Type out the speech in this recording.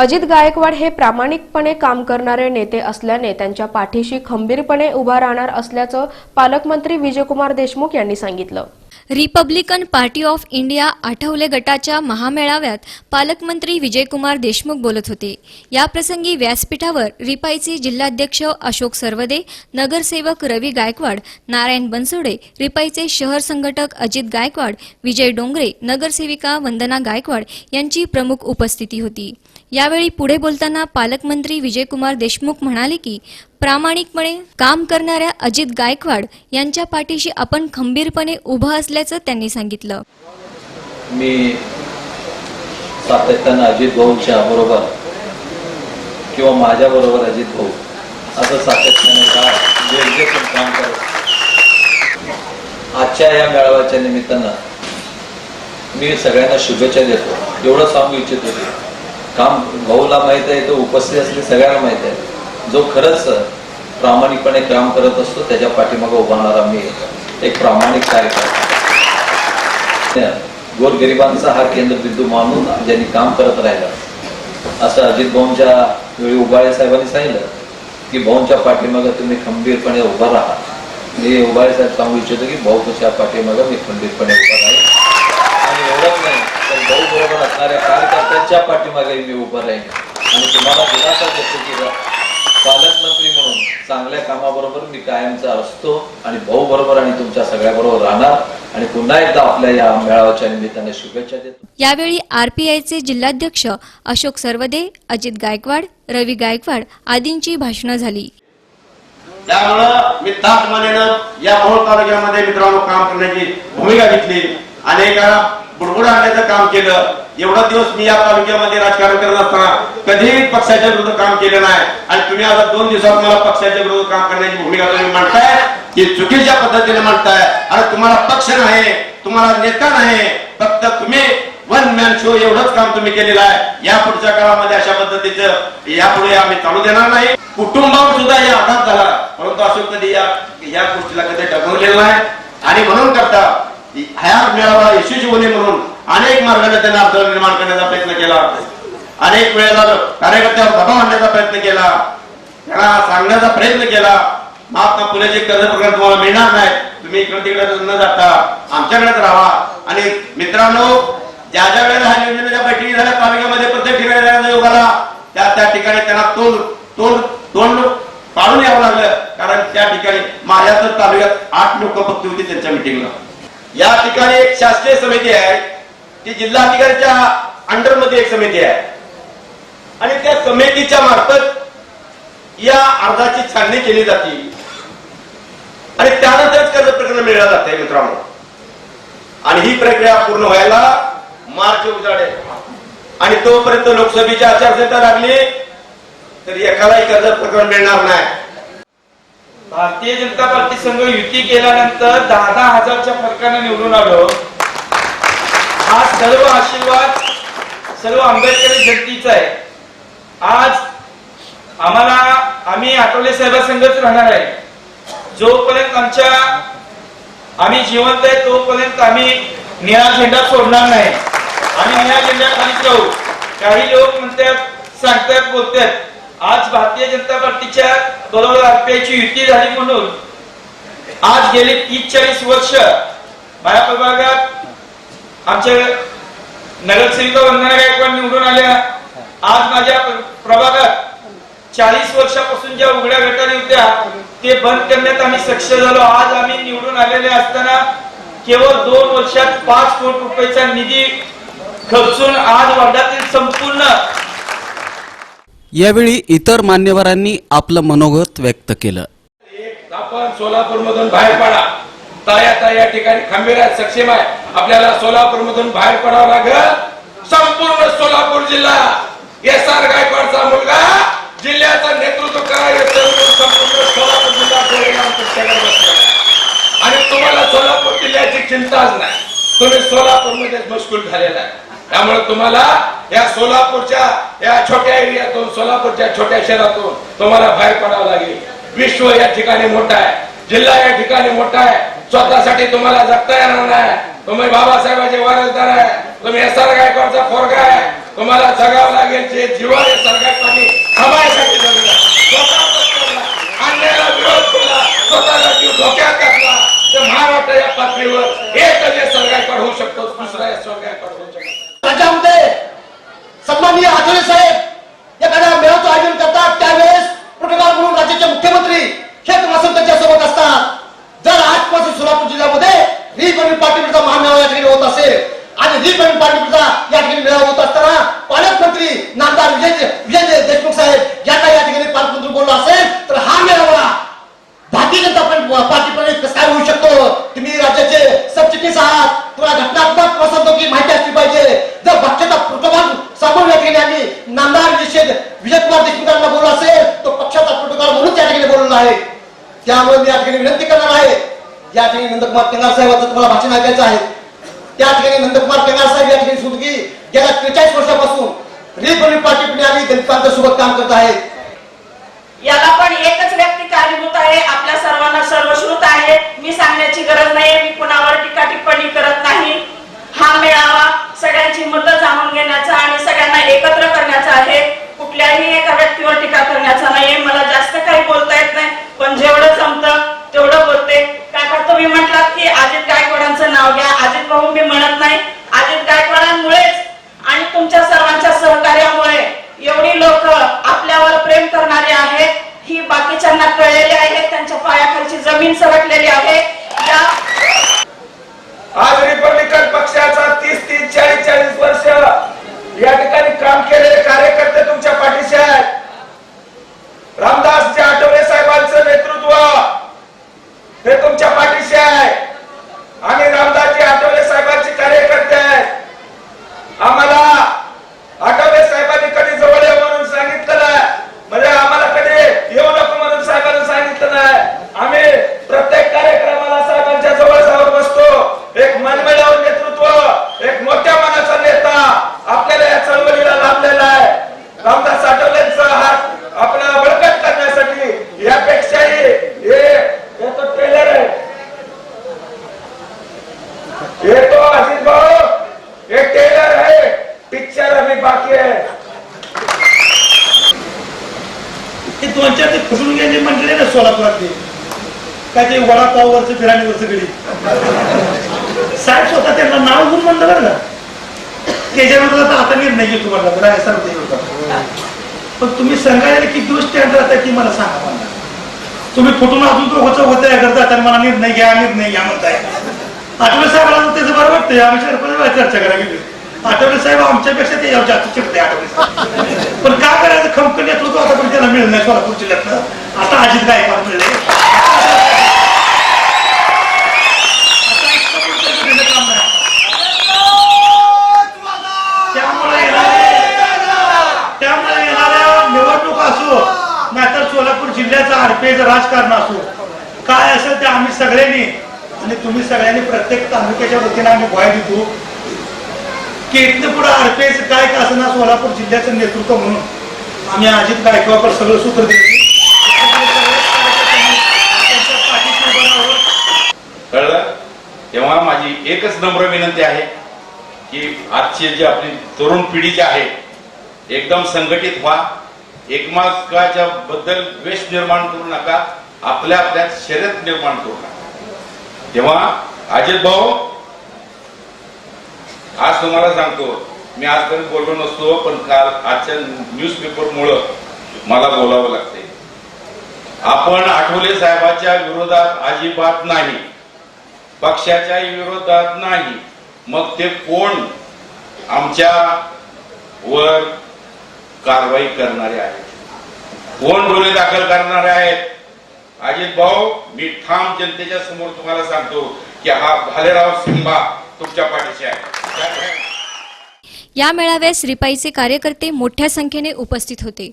अजित गायकवाड हे प्रामाणिकपणे काम करणारे नेते असल्याने त्यांच्या पाठीशी खंबीरपणे उभा राहणार असल्याचं पालकमंत्री विजयकुमार देशमुख यांनी सांगितलं. Republican Party of India Athawale गटाच्या महामेळाव्यात पालकमंत्री विजयकुमार देशमुख बोलत होते. याप्रसंगी व्यासपीठावर रिपाईचे जिल्हाध्यक्ष अशोक सर्वदे नगरसेवक रवी गायकवाड नारायण बनसोडे रिपाईचे शहर संघटक अजित गायकवाड विजय डोंगरे नगरसेविका वंदना गायकवाड यांची प्रमुख उपस्थिती होती. यावेळी पुढे बोलताना पालकमंत्री विजयकुमार देशमुख म्हणाले की प्रामाणिकपणे काम करणाऱ्या अजित गायकवाड यांच्या पाठीशी आपण खंबीरपणे उभं असल्याचं त्यांनी सांगितलं. मी सातत्यानं अजित भाऊच्या बरोबर किंवा माझ्या बरोबर अजित भाऊ असं सातत्याने काम करत आजच्या या मेळाव्याच्या निमित्तानं मी सगळ्यांना शुभेच्छा देतो. एवढं सांगू इच्छित होते काम भाऊला माहीत आहे तो उपस्थित असले सगळ्यांना माहीत आहे. जो खरंच प्रामाणिकपणे काम करत असतो त्याच्या पाठीमागे उभारणारा मी एक प्रामाणिक कार्यकर्ता गोरगरिबांचा हा केंद्रबिंदू मानून ज्यांनी काम करत राहिला असं अजित भाऊंच्या वेळी उबाळे साहेबांनी सांगितलं की भाऊंच्या पाठीमागे तुम्ही खंबीरपणे उभा राहा. मी उबाळे साहेब सांगू इच्छितो की भाऊ तुझ्या पाठीमागे मी खंबीरपणे उभा राहील आणि एवढंच नाही तर भाऊ बरोबर असणाऱ्या कार्यकर्त्यांच्या पाठीमागे मी उभा राहील आणि तुम्हाला दिलासा देतो की पालकमंत्री म्हणून चांगल्या कामाबरोबर मी कायमचा असतो आणि भाऊ बरोबर आणि तुमच्या सगळ्या बरोबर राहणार. आणि पुन्हा एकदा आपल्या या मेळाव्याच्या निमित्ताने शुभेच्छा देतो. यावेळी आरपीआयचे जिल्हाध्यक्ष अशोक सरवदे अजित गायकवाड रवी गायकवाड आदींची भाषणं झाली. त्यामुळं मी ताकमानेनं या मोहोळ तालुक्यामध्ये मित्रांनो काम करण्याची भूमिका घेतली. अनेकांना बुडबुड आणण्याचं काम केलं. एवढा दिवस मी या तालुक्यामध्ये राजकारण करत असताना कधीही पक्षाच्या विरुद्ध काम केलं नाही. आणि तुम्ही आता दोन दिवसात मला पक्षाच्या विरुद्ध काम करण्याची भूमिका तुम्ही मांडताय. की चुकीच्या पद्धतीने मांडताय. आणि तुम्हाला पक्ष नाही तुम्हाला नेता नाही. फक्त तुम्ही वन मॅन शो एवढंच काम तुम्ही केलेलं आहे. या पुढच्या काळामध्ये अशा पद्धतीचं यापुढे आम्ही चालू देणार नाही. कुटुंबावर सुद्धा या आघात झाला. परंतु अशोक कधी या या गोष्टीला कधी डगवलेला नाही. आणि म्हणून करता ह्या मिळावा यशस्वी होणे म्हणून अनेक मार्गाने त्यांना अडथळा निर्माण करण्याचा प्रयत्न केला. अनेक वेळेला कार्यकर्त्यावर दबाव आणण्याचा प्रयत्न केला. त्यांना सांगण्याचा प्रयत्न केला. महात्मा फुलेचे कर्ज प्रकार तुम्हाला मिळणार नाही. तुम्ही इकडे तिकडे न जाता आमच्याकडेच राहा. आणि मित्रांनो ज्या ज्या वेळेला हा योजनेच्या बैठकी झाल्या तालुक्यामध्ये प्रत्येक ठिकाणी जाण्याचा योग आला त्या त्या ठिकाणी त्यांना तोंड तोंड तोंड पाडून यावं लागलं कारण त्या ठिकाणी माझ्या तर तालुक्यात आठ लोक फक्त होती त्यांच्या मिटिंगला या ठिकाणी एक शासकीय समिती आहे. ती जिल्हाधिकाऱ्याच्या अंडरमध्ये एक समिती आहे. आणि त्या समितीच्या मार्फत या अर्जाची छाननी केली जाते. आणि त्यानंतरच कर्ज प्रकरण मिळलं जाते मित्रांनो. आणि ही प्रक्रिया पूर्ण व्हायला मार्च उजाडे. आणि तोपर्यंत लोकसभेची आचारसंहिता लागली तर एकालाही कर्ज प्रकरण मिळणार नाही. भारतीय जनता पार्टी संघ युती केल्यानंतर दहा दहा हजारच्या फरकाने निवडून आलो. हा सर्व आशीर्वाद सर्व आंबेडकरी जनतेचा आहे. आज आम्हाला आम्ही आठवले साहेबांसंगच राहणार आहे. जोपर्यंत आमच्या आम्ही जिवंत आहे तोपर्यंत आम्ही निळा झेंडा सोडणार नाही. आम्ही निळा झेंडा खालीच काही लोक म्हणतात सांगतात बोलतात आज भारतीय जनता पार्टीच्या बरोबर आरपीआयची युती झाली म्हणून आज गेले तीस चाळीस वर्ष माझ्या प्रभागात आमच्या नगरसेविका वंदना गायकवाड निवडून आल्या. आज माझ्या प्रभागात चाळीस वर्षापासून ज्या उघड्या गटारी होत्या ते बंद करण्यात आम्ही सक्ष झालो. आज आम्ही निवडून आलेले असताना केवळ दोन वर्षात पाच कोटी रुपयाचा निधी खर्चून आज वर्धातील संपूर्ण यावेळी इतर मान्यवरांनी आपलं मनोगत व्यक्त केलं. आपण सोलापूर मधून बाहेर पडा. ताया ताया ठिकाणी खंबीर सक्षम आहे. आपल्याला सोलापूर मधून बाहेर पडावं लागल. संपूर्ण सोलापूर जिल्हा एस आर गायकवाडचा मुलगा जिल्ह्याचं नेतृत्व करायचं संपूर्ण सोलापूर जिल्हा आणि तुम्हाला सोलापूर जिल्ह्याची चिंताच नाही. तुम्ही सोलापूर मध्येच मशगूल झालेला आहे. त्यामुळे तुम्हाला या सोलापूरच्या या छोट्या एरियातून सोलापूरच्या छोट्या शहरातून तुम्हाला बाहेर पडावं लागेल. विश्व या ठिकाणी मोठा आहे. जिल्हा या ठिकाणी मोठा आहे. स्वतःसाठी तुम्हाला जगता येणार नाही. तुम्ही बाबासाहेबांचे वारसदार आहे. तुम्ही एस आर गायकवाडचा फोरगा आहे. तुम्हाला जगावं लागेल जे जीवन एस आर गायकवाडी समाजासाठी अन्यायाला विरोध केला स्वतःला जीव धोक्यात घातला. ते महाराष्ट्र या पातळीवर आणि पार्टीचा या ठिकाणी मेळावा होत असताना पालकमंत्री नामदार विजय विजय देशमुख साहेब यांना या ठिकाणी पालकमंत्री बोललो असेल तर हा मेळावा भारतीय जनता पार्टीप्रमाणे कसं काय होऊ शकतो. तुम्ही राज्याचे सबचिटणीस आहात. तुम्हाला घटनात्मक प्रसंगी माहिती असली पाहिजे. जर पक्षाचा प्रोटोकॉल सांगून या ठिकाणी आम्ही नामदार विजय विजयकुमार देशमुखांना बोललो असेल तो पक्षाचा प्रोटोकॉल म्हणून त्या ठिकाणी बोललेला आहे. त्यामुळे मी या ठिकाणी विनंती करणार आहे. या ठिकाणी नंदकुमार केंद्र साहेबांचं तुम्हाला भाषण ऐकायचं आहे. त्या ठिकाणी नंदकुमार केंगार साहेब या ठिकाणी सुरू गेल्या त्रेचाळीस वर्षापासून रिपब्लिक पार्टी पुणे आणि दलितांच्या सोबत काम करत आहेत याला पण एकच व्यक्ती कारणीभूत आहे आपल्या सर्वांना सर्वश्रुत आहे. मी सांगण्याची गरज नाही मी कुणावर टीका टिप्पणी करत नाही. हा मेळावा सगळ्यांची मतं जाणून घेण्याचा आणि सगळ्यांना एकत्र करण्याचा आहे. कुठल्याही एका व्यक्तीवर टीका करण्याचा नाहीये. मला जास्त काही बोलता येत नाही पण जेवढं जमतं तेवढं बोलते काका तुम्ही म्हटलात की अजित गायकवाडांचं नाव घ्या अजित भाऊ मी म्हणत नाही अजित गायकवाडांमुळेच आणि तुमच्या सर्वांच्या सहकार्यामुळे एवढी लोक आपल्यावर प्रेम करणारे आहेत ही बाकीच्यांना कळलेली आहे त्यांच्या पायाखालची जमीन सरकलेली आहे या आज रिपब्लिकन पक्षाचा तीस तीस चाळीस चाळीस वर्ष या ठिकाणी काम केलेले कार्यकर्ते तुमच्या पाठीशी आहेत रामदासजी आठवले साहेबांचं नेतृत्व हे तुमच्या पाठीशी आहे आम्ही रामदासजी आठवले साहेबांचे कार्यकर्ते आहेत आम्हाला आठवले साहेबांनी कधी जवळ ये म्हणून सांगितलं नाही म्हणजे आम्हाला कधी येऊ नको म्हणून साहेबांनी सांगितलं नाही आम्ही प्रत्येक कार्यक्रमाला साहेबांच्या जवळ जाऊन बसतो एक मनमिळावून नेतृत्व एक मोठ्या मनाचा नेता आपल्याला या चळवळीला लाभलेला आहे आमदार साठवल्यांचा हात आपला बळकट करण्यासाठी यापेक्षाही हे हे ट्रेलर आहे. हे तो अजित भाऊ हे टेलर आहे. पिक्चर अभी बाकी आहे. ते दोन चार ते फुटून गेले म्हटले ना सोलापुरातले. काय ते वडापाववरचं बिर्याणीवरचं सगळी साहेब स्वतः त्यांना नाव घेऊन म्हणलं बरं का? त्याच्यानंतर आता आता निर्णय घेतो म्हटलं बरं आहे सांगते पण तुम्ही सांगायला किती दिवस स्टँड राहता की मला सांगा मला. तुम्ही कुठून अजून तो होत होतं करता तर मला निर्णय घ्या निर्णय घ्या म्हणताय. आठवले साहेबांना त्याचं बरं वाटतंय. आम्ही सरपंच चर्चा करायला गेली. आठवले साहेब आमच्यापेक्षा ते जास्त चिरते आठवले साहेब. पण काय करायचं? खमकन होतो आता पण त्याला मिळणार सोलापूर जिल्ह्यातलं आता अजित गायकवाड मिळले आता इतकं पुढचं कुठलं काम नाही. त्यामुळे येणारे- त्यामुळे येणाऱ्या निवडणूक असो नाहीतर सोलापूर जिल्ह्याचं राजकारण असो. काय असेल ते आम्ही सगळ्यांनी आणि तुम्ही सगळ्यांनी प्रत्येक तालुक्याच्या वतीने आम्ही ग्वाय देतो. की इथनं पुढे आरपीएस काय का असं सोलापूर जिल्ह्याचं नेतृत्व म्हणून आम्ही अजित गायकवाडकर सगळं सूत्र देतो कळलं? तेव्हा माझी एकच नम्र विनंती आहे की आजची जी आपली तरुण पिढी जी आहे एकदम संघटित व्हा. एकमेकाच्या बद्दल द्वेष निर्माण करू नका आपल्या आपल्यात शर्यत निर्माण करू नका. तेव्हा अजित भाऊ आज तुम्हाला सांगतो मी आजपर्यंत बोललो नसतो पण काल आजच्या न्यूज पेपर मुळे मला बोलावं लागते आपण आठवले साहेबांच्या विरोधात अजिबात नाही पक्षाच्या विरोधात नाही मग ते कोण? आमच्या वर कारवाई करणारे आहेत. कोण गुन्हे दाखल करणारे आहेत? अजित भाऊ मी ठाम जनतेच्या समोर तुम्हाला सांगतो की हा भालेराव सिंबा तुमच्या पाठीशी आहे. या मेळाव्यास रिपाईचे कार्यकर्ते मोठ्या संख्येने उपस्थित होते.